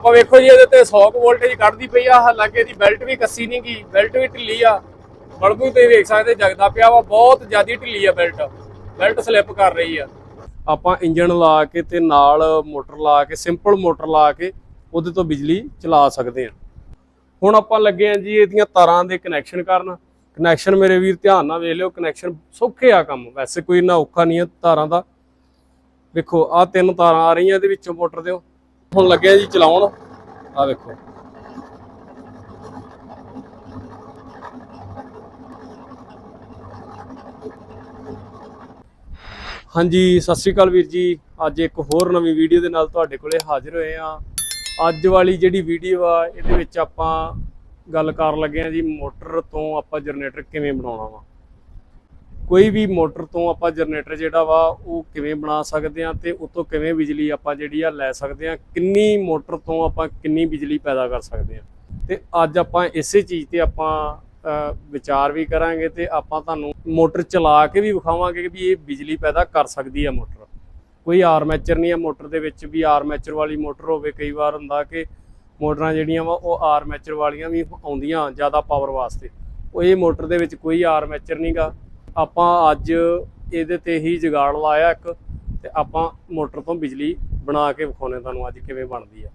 ਆਪਾਂ ਵੇਖੋ ਜੀ, ਇਹਦੇ ਤੇ 100 ਵੋਲਟੇਜ ਕੱਢਦੀ ਪਈ ਆ, ਹਾਲਾਂਕਿ ਇਹਦੀ ਬੈਲਟ ਵੀ ਕੱਸੀ ਨਹੀਂ ਗਈ ਬੈਲਟ ਵੀ ਢਿੱਲੀ ਆ। ਬਲਬੂ ਤੁਸੀਂ ਵੇਖ ਸਕਦੇ, ਜਗਦਾ ਪਿਆ ਵਾ, ਬਹੁਤ ਜ਼ਿਆਦਾ ਢਿੱਲੀ ਆ ਬੈਲਟ ਬੈਲਟ ਸਲਿੱਪ ਕਰ ਰਹੀ ਆ। ਆਪਾਂ ਇੰਜਨ ਲਾ ਕੇ ਤੇ ਨਾਲ ਮੋਟਰ ਲਾ ਕੇ ਸਿੰਪਲ ਮੋਟਰ ਲਾ ਕੇ ਉਹਦੇ ਤੋਂ ਬਿਜਲੀ ਚਲਾ ਸਕਦੇ ਆ। ਹੁਣ ਆਪਾਂ ਲੱਗੇ ਆ ਜੀ ਇਹਦੀਆਂ ਤਾਰਾਂ ਦੇ ਕਨੈਕਸ਼ਨ ਕਰਨ। ਕਨੈਕਸ਼ਨ ਮੇਰੇ ਵੀਰ ਧਿਆਨ ਨਾਲ ਵੇਖ ਲਿਓ ਕਨੈਕਸ਼ਨ ਸੌਖੇ ਆ ਕੰਮ। ਵੈਸੇ ਕੋਈ ਨਾ ਔਖਾ ਨਹੀਂ ਹੈ ਤਾਰਾਂ ਦਾ। ਵੇਖੋ ਆ ਤਿੰਨ ਤਾਰਾਂ ਆ ਰਹੀਆਂ, ਇਹਦੇ ਵਿੱਚੋਂ ਮੋਟਰ ਦੇ ਹੁਣ ਲੱਗਿਆ ਜੀ ਚਲਾਉਣ। ਆ ਵੇਖੋ। ਹਾਂਜੀ, ਸਤਿ ਸ਼੍ਰੀ ਅਕਾਲ ਵੀਰ ਜੀ। ਅੱਜ ਇੱਕ ਹੋਰ ਨਵੀਂ ਵੀਡੀਓ ਦੇ ਨਾਲ ਤੁਹਾਡੇ ਕੋਲੇ ਹਾਜ਼ਰ ਹੋਏ ਆ ਅੱਜ ਵਾਲੀ ਜਿਹੜੀ ਵੀਡੀਓ ਆ, ਇਹਦੇ ਵਿੱਚ ਆਪਾਂ ਗੱਲ ਕਰਨ ਲੱਗੇ ਆ ਜੀ, ਮੋਟਰ ਤੋਂ ਆਪਾਂ ਜਨਰੇਟਰ ਕਿਵੇਂ ਬਣਾਉਣਾ ਵਾ। ਕੋਈ ਵੀ ਮੋਟਰ ਤੋਂ ਆਪਾਂ ਜਨਰੇਟਰ ਜਿਹੜਾ ਵਾ, ਉਹ ਕਿਵੇਂ ਬਣਾ ਸਕਦੇ ਆ ਤੇ ਉਤੋਂ ਕਿਵੇਂ ਬਿਜਲੀ ਆਪਾਂ ਜਿਹੜੀ ਆ ਲੈ ਸਕਦੇ ਆ ਕਿੰਨੀ ਮੋਟਰ ਤੋਂ ਆਪਾਂ ਕਿੰਨੀ ਬਿਜਲੀ ਪੈਦਾ ਕਰ ਸਕਦੇ ਆ ਤੇ ਅੱਜ ਆਪਾਂ ਇਸੇ ਚੀਜ਼ ਤੇ ਆਪਾਂ ਵਿਚਾਰ ਵੀ ਕਰਾਂਗੇ ਤੇ ਆਪਾਂ ਤੁਹਾਨੂੰ ਮੋਟਰ ਚਲਾ ਕੇ ਵੀ ਵਿਖਾਵਾਂਗੇ ਕਿ ਵੀ ਇਹ ਬਿਜਲੀ ਪੈਦਾ ਕਰ ਸਕਦੀ ਆ ਮੋਟਰ। ਕੋਈ ਆਰਮੈਚਰ ਨਹੀਂ ਆ ਮੋਟਰ ਦੇ ਵਿੱਚ ਵੀ ਆਰਮੈਚਰ ਵਾਲੀ ਮੋਟਰ ਹੋਵੇ, ਕਈ ਵਾਰ ਹੁੰਦਾ ਕਿ ਮੋਟਰਾਂ ਜਿਹੜੀਆਂ ਵਾ, ਉਹ ਆਰਮੈਚਰ ਵਾਲੀਆਂ ਵੀ ਆਉਂਦੀਆਂ ਜ਼ਿਆਦਾ ਪਾਵਰ ਵਾਸਤੇ। ਉਹ ਇਹ ਮੋਟਰ ਦੇ ਵਿੱਚ ਕੋਈ ਆਰਮੈਚਰ ਨਹੀਂਗਾ ਆਪਾਂ ਅੱਜ ਇਹਦੇ ਤੇ ਹੀ ਜਗਾੜ ਲਾਇਆ ਇੱਕ, ਤੇ ਆਪਾਂ ਮੋਟਰ ਤੋਂ ਬਿਜਲੀ ਬਣਾ ਕੇ ਵਿਖਾਉਣੇ ਤੁਹਾਨੂੰ ਅੱਜ ਕਿਵੇਂ ਬਣਦੀ ਆ।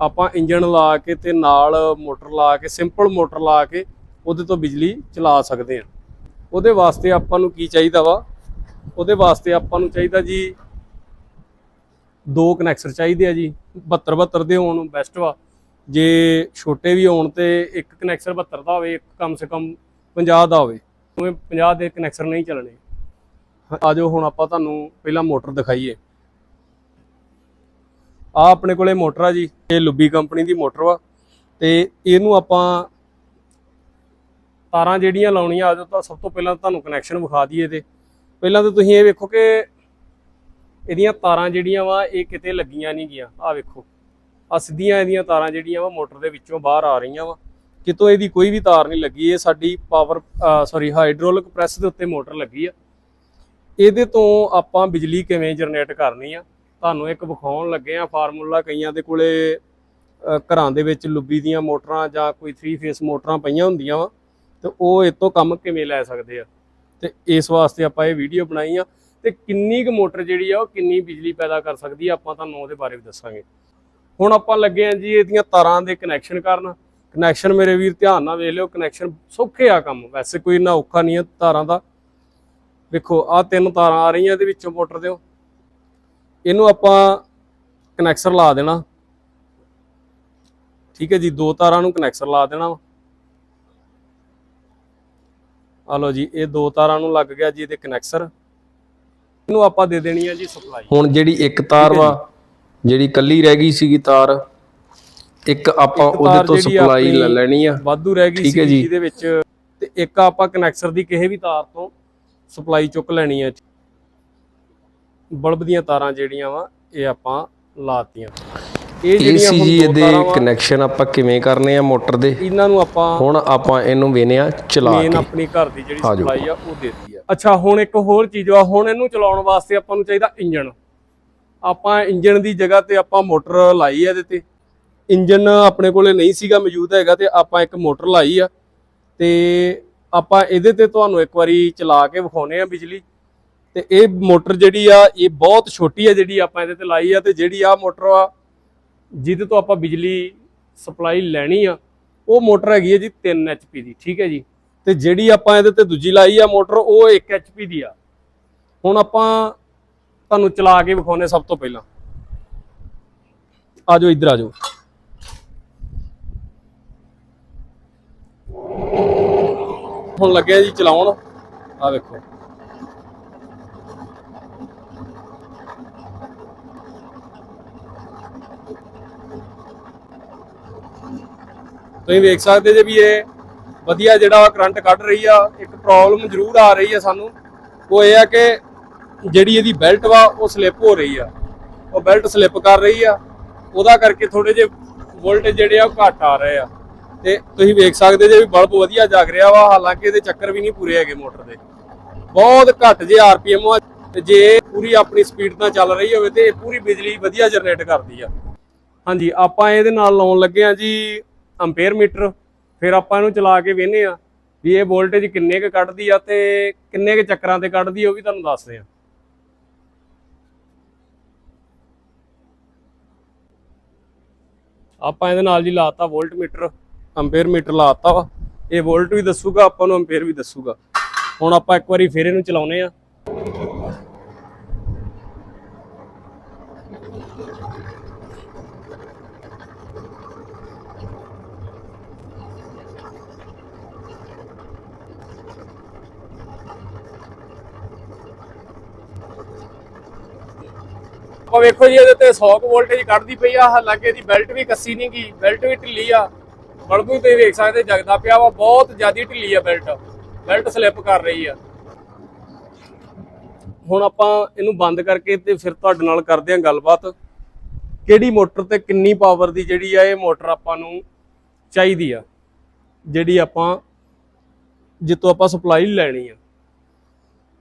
ਆਪਾਂ ਇੰਜਨ ਲਾ ਕੇ ਤੇ ਨਾਲ ਮੋਟਰ ਲਾ ਕੇ, ਸਿੰਪਲ ਮੋਟਰ ਲਾ ਕੇ ਉਹਦੇ ਤੋਂ ਬਿਜਲੀ ਚਲਾ ਸਕਦੇ ਆ ਉਹਦੇ ਵਾਸਤੇ ਆਪਾਂ ਨੂੰ ਕੀ ਚਾਹੀਦਾ ਵਾ? ਉਹਦੇ ਵਾਸਤੇ ਆਪਾਂ ਨੂੰ ਚਾਹੀਦਾ ਜੀ ਦੋ ਕਨੈਕਸਰ ਚਾਹੀਦੇ ਆ ਜੀ 72 72 ਦੇ ਹੋਣ ਬੈਸਟ ਵਾ। ਜੇ ਛੋਟੇ ਵੀ ਹੋਣ ਤੇ ਇੱਕ ਕਨੈਕਸਰ 72 ਦਾ ਹੋਵੇ, ਇੱਕ ਕਮ ਸੇ ਕਮ 50 ਦਾ ਹੋਵੇ। ਉਵੇਂ 50 ਦੇ ਕਨੈਕਸ਼ਨ ਨਹੀਂ ਚੱਲਣੇ। ਆਜੋ ਹੁਣ ਆਪਾਂ ਤੁਹਾਨੂੰ ਪਹਿਲਾਂ ਮੋਟਰ ਦਿਖਾਈਏ। ਆ ਆਪਣੇ ਕੋਲੇ ਮੋਟਰ ਆ ਜੀ, ਇਹ ਲੁੱਬੀ ਕੰਪਨੀ ਦੀ ਮੋਟਰ ਵਾ ਤੇ ਇਹਨੂੰ ਆਪਾਂ ਤਾਰਾਂ ਜਿਹੜੀਆਂ ਲਾਉਣੀਆਂ, ਆਜੋ ਤਾਂ ਸਭ ਤੋਂ ਪਹਿਲਾਂ ਤੁਹਾਨੂੰ ਕਨੈਕਸ਼ਨ ਵਿਖਾ ਦਈਏ ਤੇ ਪਹਿਲਾਂ ਤਾਂ ਤੁਸੀਂ ਇਹ ਵੇਖੋ ਕਿ ਇਹਦੀਆਂ ਤਾਰਾਂ ਜਿਹੜੀਆਂ ਵਾ, ਇਹ ਕਿਤੇ ਲੱਗੀਆਂ ਨਹੀਂ ਗਈਆਂ। ਆ ਵੇਖੋ ਆ ਸਿੱਧੀਆਂ ਇਹਦੀਆਂ ਤਾਰਾਂ ਜਿਹੜੀਆਂ ਵਾ, ਮੋਟਰ ਦੇ ਵਿੱਚੋਂ ਬਾਹਰ ਆ ਰਹੀਆਂ ਵਾ। ਕਿਤੋਂ ਇਹਦੀ ਕੋਈ ਵੀ ਤਾਰ ਨਹੀਂ ਲੱਗੀ, ਇਹ ਸਾਡੀ ਪਾਵਰ ਸੌਰੀ ਹਾਈਡ੍ਰੋਲਿਕ ਪ੍ਰੈਸ ਦੇ ਉੱਤੇ ਮੋਟਰ ਲੱਗੀ ਆ। ਇਹਦੇ ਤੋਂ ਆਪਾਂ ਬਿਜਲੀ ਕਿਵੇਂ ਜਨਰੇਟ ਕਰਨੀ ਆ? ਤੁਹਾਨੂੰ ਇੱਕ ਵਿਖਾਉਣ ਲੱਗੇ ਆ ਫਾਰਮੂਲਾ ਕਈਆਂ ਦੇ ਕੋਲੇ ਘਰਾਂ ਦੇ ਵਿੱਚ ਲੁੱਬੀ ਦੀਆਂ ਮੋਟਰਾਂ ਜਾਂ ਕੋਈ 3 ਫੇਸ ਮੋਟਰਾਂ ਪਈਆਂ ਹੁੰਦੀਆਂ ਵਾ, ਤੇ ਉਹ ਇਹ ਤੋਂ ਕੰਮ ਕਿਵੇਂ ਲੈ ਸਕਦੇ ਆ? ਤੇ ਇਸ ਵਾਸਤੇ ਆਪਾਂ ਇਹ ਵੀਡੀਓ ਬਣਾਈ ਆ, ਤੇ ਕਿੰਨੀ ਕੁ ਮੋਟਰ ਜਿਹੜੀ ਆ, ਉਹ ਕਿੰਨੀ ਬਿਜਲੀ ਪੈਦਾ ਕਰ ਸਕਦੀ ਆ, ਆਪਾਂ ਤੁਹਾਨੂੰ ਉਹਦੇ ਬਾਰੇ ਵੀ ਦੱਸਾਂਗੇ। ਹੁਣ ਆਪਾਂ ਲੱਗੇ ਆ ਜੀ ਇਹਦੀਆਂ ਤਾਰਾਂ ਦੇ ਕਨੈਕਸ਼ਨ ਕਰਨ। ਕਨੈਕਸ਼ਨ ਮੇਰੇ ਵੀਰ ਧਿਆਨ ਨਾਲ ਵੇਖ ਲਿਓ ਕਨੈਕਸ਼ਨ ਸੌਖੇ ਆ ਕੰਮ। ਵੈਸੇ ਕੋਈ ਨਾ ਔਖਾ ਨਹੀਂ ਹੈ ਤਾਰਾਂ ਦਾ। ਵੇਖੋ ਆ ਤਿੰਨ ਤਾਰਾਂ ਆ ਰਹੀਆਂ ਇਹਦੇ ਵਿੱਚੋਂ ਮੋਟਰ ਦੇ ਇਹਨੂੰ ਆਪਾਂ ਕਨੈਕਸਰ ਲਾ ਦੇਣਾ। ਠੀਕ ਹੈ ਜੀ ਦੋ ਤਾਰਾਂ ਨੂੰ ਕਨੈਕਸਰ ਲਾ ਦੇਣਾ ਆ ਲਓ ਜੀ ਇਹ ਦੋ ਤਾਰਾਂ ਨੂੰ ਲੱਗ ਗਿਆ ਜੀ ਇਹਦੇ ਕਨੈਕਸਰ ਇਹਨੂੰ ਆਪਾਂ ਦੇ ਦੇਣੀ ਆ ਜੀ ਸਪਲਾਈ ਹੁਣ ਜਿਹੜੀ ਇੱਕ ਤਾਰ ਵਾ ਜਿਹੜੀ ਕੱਲੀ ਰਹਿ ਗਈ ਸੀਗੀ ਤਾਰ ਇੱਕ ਆਪਾਂ ਉਹਦੇ ਤੋਂ ਸਪਲਾਈ ਲੈ ਲੈਣੀ ਆ। ਵਾਧੂ ਰਹਿ ਗਈ ਸੀ ਜੀ। ਜਿਹਦੇ ਵਿੱਚ। ਤੇ ਇੱਕ ਆਪਾਂ ਕਨੈਕਸਰ ਦੀ ਕਿਸੇ ਵੀ ਤਾਰ ਤੋਂ ਸਪਲਾਈ ਚੁੱਕ ਲੈਣੀ ਹੈ ਬਲਬ ਦੀਆਂ ਤਾਰਾਂ ਜਿਹੜੀਆਂ ਵਾ ਇਹ ਆਪਾਂ ਲਾਤੀਆਂ। ਇਹ ਜਿਹੜੀਆਂ ਹੁਣ ਜੀ ਇਹਦੇ ਕਨੈਕਸ਼ਨ ਆਪਾਂ ਕਿਵੇਂ ਕਰਨੇ ਆ ਮੋਟਰ ਦੇ? ਇਹਨਾਂ ਨੂੰ ਆਪਾਂ ਹੁਣ ਆਪਾਂ ਇਹਨੂੰ ਵੇਨੇ ਆ ਚਲਾ ਮੇਨ ਕੇ। ਆਪਣੀ ਘਰ ਦੀ ਜਿਹੜੀ ਆ। ਸਪਲਾਈ ਆ ਉਹ ਦੇਤੀ ਆ ਅੱਛਾ ਹੁਣ ਇੱਕ ਹੋਰ ਚੀਜ਼ ਵਾ ਹੁਣ ਇਹਨੂੰ ਚਲਾਉਣ ਵਾਸਤੇ ਆਪਾਂ ਨੂੰ ਚਾਹੀਦਾ ਇੰਜਨ ਆਪਾਂ ਇੰਜਨ ਦੀ ਜਗ੍ਹਾ ਤੇ ਆਪਾਂ ਮੋਟਰ ਲਾਈ ਆ ਇਹਦੇ ਤੇ। ਇੰਜਨ ਆਪਣੇ ਕੋਲੇ ਨਹੀਂ ਸੀਗਾ, ਮੌਜੂਦ ਹੈਗਾ ਤੇ ਆਪਾਂ ਇੱਕ ਮੋਟਰ ਲਾਈ ਆ ਤੇ ਆਪਾਂ ਇਹਦੇ ਤੇ ਤੁਹਾਨੂੰ ਇੱਕ ਵਾਰੀ ਚਲਾ ਕੇ ਵਿਖਾਉਨੇ ਆ ਬਿਜਲੀ। ਤੇ ਇਹ ਮੋਟਰ ਜਿਹੜੀ ਆ, ਇਹ ਬਹੁਤ ਛੋਟੀ ਆ ਜਿਹੜੀ ਆਪਾਂ ਇਹਦੇ ਤੇ ਲਾਈ ਆ ਤੇ ਜਿਹੜੀ ਆ ਮੋਟਰ ਆ, ਜਿਹਦੇ ਤੋਂ ਆਪਾਂ ਬਿਜਲੀ ਸਪਲਾਈ ਲੈਣੀ ਆ, ਉਹ ਮੋਟਰ ਹੈਗੀ ਹੈ ਜੀ 3 HP ਦੀ, ਠੀਕ ਹੈ ਜੀ। ਤੇ ਜਿਹੜੀ ਆਪਾਂ ਇਹਦੇ ਤੇ ਦੂਜੀ ਲਾਈ ਆ ਮੋਟਰ, ਉਹ 1 HP ਦੀ ਆ। ਹੁਣ ਆਪਾਂ ਤੁਹਾਨੂੰ ਚਲਾ ਕੇ ਵਿਖਾਉਨੇ ਸਭ ਤੋਂ ਪਹਿਲਾਂ। ਆਜੋ ਇੱਧਰ ਆਜੋ ਹੁਣ ਲੱਗਿਆ ਜੀ ਚਲਾਉਣ। ਆ ਵੇਖੋ ਤੁਸੀਂ ਵੇਖ ਸਕਦੇ ਜੇ ਵੀ ਇਹ ਵਧੀਆ ਜਿਹੜਾ ਕਰੰਟ ਕੱਢ ਰਹੀ ਆ, ਇੱਕ ਪ੍ਰੋਬਲਮ ਜ਼ਰੂਰ ਆ ਰਹੀ ਆ ਸਾਨੂੰ। ਉਹ ਇਹ ਆ ਕਿ ਜਿਹੜੀ ਇਹਦੀ ਬੈਲਟ ਵਾ, ਉਹ ਸਲਿੱਪ ਹੋ ਰਹੀ ਆ। ਉਹ ਬੈਲਟ ਸਲਿੱਪ ਕਰ ਰਹੀ ਆ। ਉਹਦਾ ਕਰਕੇ ਥੋੜੇ ਜਿਹੇ ਵੋਲਟੇਜ ਜਿਹੜੇ ਆ ਉਹ ਘੱਟ ਆ ਰਹੇ ਆ। ਤੇ ਤੁਸੀਂ ਵੇਖ ਸਕਦੇ ਜੇ ਵੀ ਬਲਬ ਵਧੀਆ ਜਗ ਰਿਹਾ ਵਾ, ਹਾਲਾਂਕਿ ਇਹਦੇ ਚੱਕਰ ਵੀ ਨਹੀਂ ਪੂਰੇ ਹੈਗੇ ਮੋਟਰ ਦੇ। ਬਹੁਤ ਘੱਟ ਜੇ ਆਰਪੀਐਮ ਆ, ਤੇ ਜੇ ਪੂਰੀ ਆਪਣੀ ਸਪੀਡ ਨਾਲ ਚੱਲ ਰਹੀ ਹੋਵੇ ਤੇ ਇਹ ਪੂਰੀ ਬਿਜਲੀ ਵਧੀਆ ਜਨਰੇਟ ਕਰਦੀ ਆ। ਹਾਂਜੀ, ਆਪਾਂ ਇਹਦੇ ਨਾਲ ਲਾਉਣ ਲੱਗੇ ਆ ਜੀ ਐਂਪੀਅਰ ਮੀਟਰ ਫਿਰ ਆਪਾਂ ਇਹਨੂੰ ਚਲਾ ਕੇ ਵੇਖਨੇ ਆ ਵੀ ਇਹ ਵੋਲਟੇਜ ਕਿੰਨੇ ਕੁ ਕੱਢਦੀ ਆ ਤੇ ਕਿੰਨੇ ਕੁ ਚੱਕਰਾਂ ਤੇ ਕੱਢਦੀ ਉਹ ਵੀ ਤੁਹਾਨੂੰ ਦੱਸਦੇ ਆ। ਆਪਾਂ ਇਹਦੇ ਨਾਲ ਜੀ ਲਾਤਾ ਵੋਲਟ ਮੀਟਰ ਐਂਪੀਅਰ ਮੀਟਰ ਲਾਤਾ ਵਾ। ਇਹ ਵੋਲਟ ਵੀ ਦੱਸੂਗਾ, ਆਪਾਂ ਨੂੰ ਐਂਪੀਅਰ ਵੀ ਦੱਸੂਗਾ। ਹੁਣ ਆਪਾਂ ਇੱਕ ਵਾਰੀ ਫਿਰ ਇਹਨੂੰ ਚਲਾਉਨੇ ਆ। ਆਪਾਂ ਵੇਖੋ ਜੀ, ਇਹਦੇ ਤੇ 100 ਵੋਲਟੇਜ ਕੱਢਦੀ ਪਈ ਆ। ਹਾਲਾਂਕਿ ਇਹਦੀ ਬੈਲਟ ਵੀ ਕੱਸੀ ਨਹੀਂ ਗਈ ਬੈਲਟ ਵੀ ਢਿੱਲੀ ਆ। ਬਲਬ ਤੁਸੀਂ ਦੇਖ ਸਕਦੇ, ਜਗਦਾ ਪਿਆ ਵਾ, ਬਹੁਤ ਜ਼ਿਆਦਾ ਢਿੱਲੀ ਆ ਬੈਲਟ। ਬੈਲਟ ਸਲਿੱਪ ਕਰ ਰਹੀ ਆ। ਹੁਣ ਆਪਾਂ ਇਹਨੂੰ ਬੰਦ ਕਰਕੇ ਤੇ ਫਿਰ ਤੁਹਾਡੇ ਨਾਲ ਕਰਦੇ ਹਾਂ ਗੱਲਬਾਤ। ਕਿਹੜੀ ਮੋਟਰ ਤੇ ਕਿੰਨੀ ਪਾਵਰ ਦੀ ਜਿਹੜੀ ਆ ਇਹ ਮੋਟਰ ਆਪਾਂ ਨੂੰ ਚਾਹੀਦੀ ਆ? ਜਿਹੜੀ ਆਪਾਂ ਜਿੱਤੋਂ ਆਪਾਂ ਸਪਲਾਈ ਲੈਣੀ ਆ।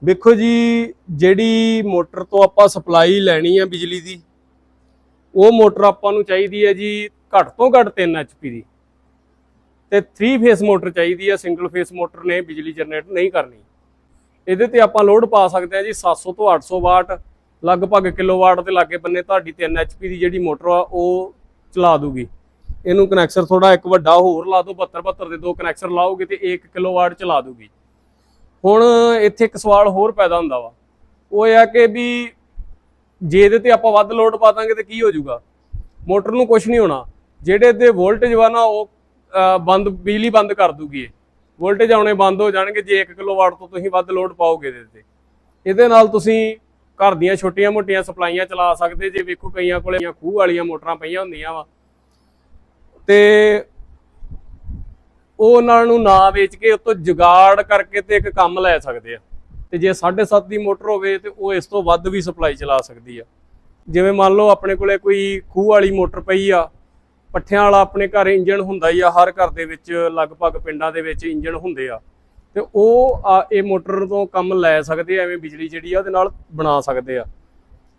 ਵੇਖੋ ਜੀ, ਜਿਹੜੀ ਮੋਟਰ ਤੋਂ ਆਪਾਂ ਸਪਲਾਈ ਲੈਣੀ ਆ ਬਿਜਲੀ ਦੀ, ਉਹ ਮੋਟਰ ਆਪਾਂ ਨੂੰ ਚਾਹੀਦੀ ਹੈ ਜੀ ਘੱਟ ਤੋਂ ਘੱਟ 3 ਐਚਪੀ ਦੀ। ਤੇ 3 ਫੇਸ ਮੋਟਰ ਚਾਹੀਦੀ ਹੈ ਸਿੰਗਲ ਫੇਸ ਮੋਟਰ ਨੇ, ਬਿਜਲੀ ਜਨਰੇਟ ਨਹੀਂ ਕਰਨੀ। ਇਹਦੇ ਤੇ ਆਪਾਂ ਲੋਡ ਪਾ ਸਕਦੇ ਆ ਜੀ 700 ਤੋਂ 800 ਵਾਟ, ਲਗਭਗ ਕਿਲੋਵਾਟ ਦੇ ਲਾਗੇ ਬੰਨੇ ਤੁਹਾਡੀ 3 ਐਚਪੀ ਦੀ ਜਿਹੜੀ ਮੋਟਰ ਆ, ਉਹ ਚਲਾ ਦੂਗੀ। ਇਹਨੂੰ ਕਨੈਕਸ਼ਨ ਥੋੜਾ ਇੱਕ ਵੱਡਾ ਹੋਰ ਲਾ ਦਿਓ 72 72 ਦੇ ਦੋ ਕਨੈਕਸਰ ਲਾਓਗੇ ਤੇ 1 ਕਿਲੋਵਾਟ ਚਲਾ ਦੂਗੀ। ਹੁਣ ਇੱਥੇ ਇੱਕ ਸਵਾਲ ਹੋਰ ਪੈਦਾ ਹੁੰਦਾ ਵਾ। ਉਹ ਇਹ ਆ ਕਿ ਵੀ ਜੇ ਇਹਦੇ ਤੇ ਆਪਾਂ ਵੱਧ ਲੋਡ ਪਾ ਦਾਂਗੇ ਤੇ ਕੀ ਹੋ ਜਾਊਗਾ? ਮੋਟਰ ਨੂੰ ਕੁਝ ਨਹੀਂ ਹੋਣਾ। ਜਿਹੜੇ ਇਹਦੇ ਵੋਲਟੇਜ ਵਾ ਨਾ, ਉਹ ਬੰਦ, ਬਿਜਲੀ ਬੰਦ ਕਰ ਦੂਗੀ ਇਹ। ਵੋਲਟੇਜ ਆਉਣੇ ਬੰਦ ਹੋ ਜਾਣਗੇ, ਜੇ 1 ਕਿਲੋਵਾਟ ਤੋਂ ਤੁਸੀਂ ਵੱਧ ਲੋਡ ਪਾਓਗੇ ਇਹਦੇ ਤੇ। ਇਹਦੇ ਨਾਲ ਤੁਸੀਂ ਘਰ ਦੀਆਂ ਛੋਟੀਆਂ-ਮੋਟੀਆਂ ਸਪਲਾਈਆਂ ਚਲਾ ਸਕਦੇ, ਜੇ ਵੇਖੋ ਕਈਆਂ ਕੋਲੇ ਖੂਹ ਵਾਲੀਆਂ ਮੋਟਰਾਂ ਪਈਆਂ ਹੁੰਦੀਆਂ ਵਾ। ਤੇ ਉਹ ਉਹਨਾਂ ਨੂੰ ਨਾ ਵੇਚ ਕੇ ਉਤੋਂ ਜੁਗਾੜ ਕਰਕੇ ਤੇ ਇੱਕ ਕੰਮ ਲੈ ਸਕਦੇ ਆ। ਤੇ ਜੇ 7.5 ਦੀ ਮੋਟਰ ਹੋਵੇ ਤੇ ਉਹ ਇਸ ਤੋਂ ਵੱਧ ਵੀ ਸਪਲਾਈ ਚਲਾ ਸਕਦੀ ਆ। ਜਿਵੇਂ ਮੰਨ ਲਓ ਆਪਣੇ ਕੋਲੇ ਕੋਈ ਖੂਹ ਵਾਲੀ ਮੋਟਰ ਪਈ ਆ ਪੱਠਿਆਂ ਵਾਲਾ ਆਪਣੇ ਘਰ ਇੰਜਣ ਹੁੰਦਾ ਹੀ ਆ, ਹਰ ਘਰ ਦੇ ਵਿੱਚ ਲਗਭਗ ਪਿੰਡਾਂ ਦੇ ਵਿੱਚ ਇੰਜਣ ਹੁੰਦੇ ਆ। ਤੇ ਉਹ ਆ, ਇਹ ਮੋਟਰ ਤੋਂ ਕੰਮ ਲੈ ਸਕਦੇ ਆ, ਐਵੇਂ ਬਿਜਲੀ ਜਿਹੜੀ ਆ ਉਹਦੇ ਨਾਲ ਬਣਾ ਸਕਦੇ ਆ।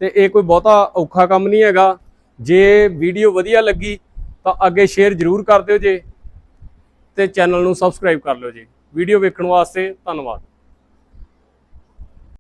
ਤੇ ਇਹ ਕੋਈ ਬਹੁਤਾ ਔਖਾ ਕੰਮ ਨਹੀਂ ਹੈਗਾ। ਜੇ ਵੀਡੀਓ ਵਧੀਆ ਲੱਗੀ ਤਾਂ ਅੱਗੇ ਸ਼ੇਅਰ ਜ਼ਰੂਰ ਕਰ ਦਿਓ ਜੇ ਤੇ ਚੈਨਲ ਨੂੰ ਸਬਸਕ੍ਰਾਈਬ ਕਰ ਲਿਓ ਜੀ। ਵੀਡੀਓ ਵੇਖਣ ਵਾਸਤੇ ਧੰਨਵਾਦ।